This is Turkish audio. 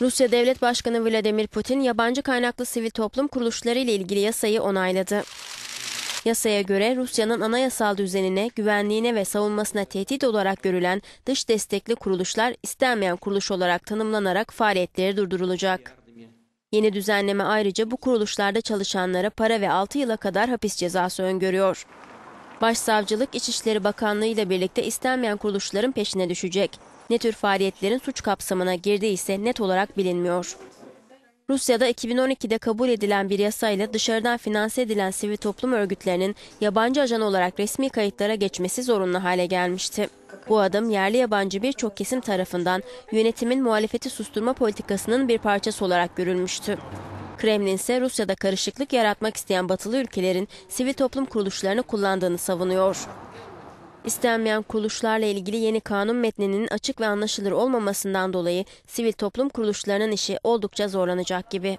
Rusya Devlet Başkanı Vladimir Putin yabancı kaynaklı sivil toplum kuruluşları ile ilgili yasayı onayladı. Yasaya göre Rusya'nın anayasal düzenine, güvenliğine ve savunmasına tehdit olarak görülen dış destekli kuruluşlar istenmeyen kuruluş olarak tanımlanarak faaliyetleri durdurulacak. Yeni düzenleme ayrıca bu kuruluşlarda çalışanlara para ve 6 yıla kadar hapis cezası öngörüyor. Başsavcılık İçişleri Bakanlığı ile birlikte istenmeyen kuruluşların peşine düşecek. Ne tür faaliyetlerin suç kapsamına girdiği ise net olarak bilinmiyor. Rusya'da 2012'de kabul edilen bir yasayla dışarıdan finanse edilen sivil toplum örgütlerinin yabancı ajan olarak resmi kayıtlara geçmesi zorunlu hale gelmişti. Bu adım yerli yabancı birçok kesim tarafından yönetimin muhalefeti susturma politikasının bir parçası olarak görülmüştü. Kremlin ise Rusya'da karışıklık yaratmak isteyen batılı ülkelerin sivil toplum kuruluşlarını kullandığını savunuyor. İstenmeyen kuruluşlarla ilgili yeni kanun metninin açık ve anlaşılır olmamasından dolayı sivil toplum kuruluşlarının işi oldukça zorlanacak gibi.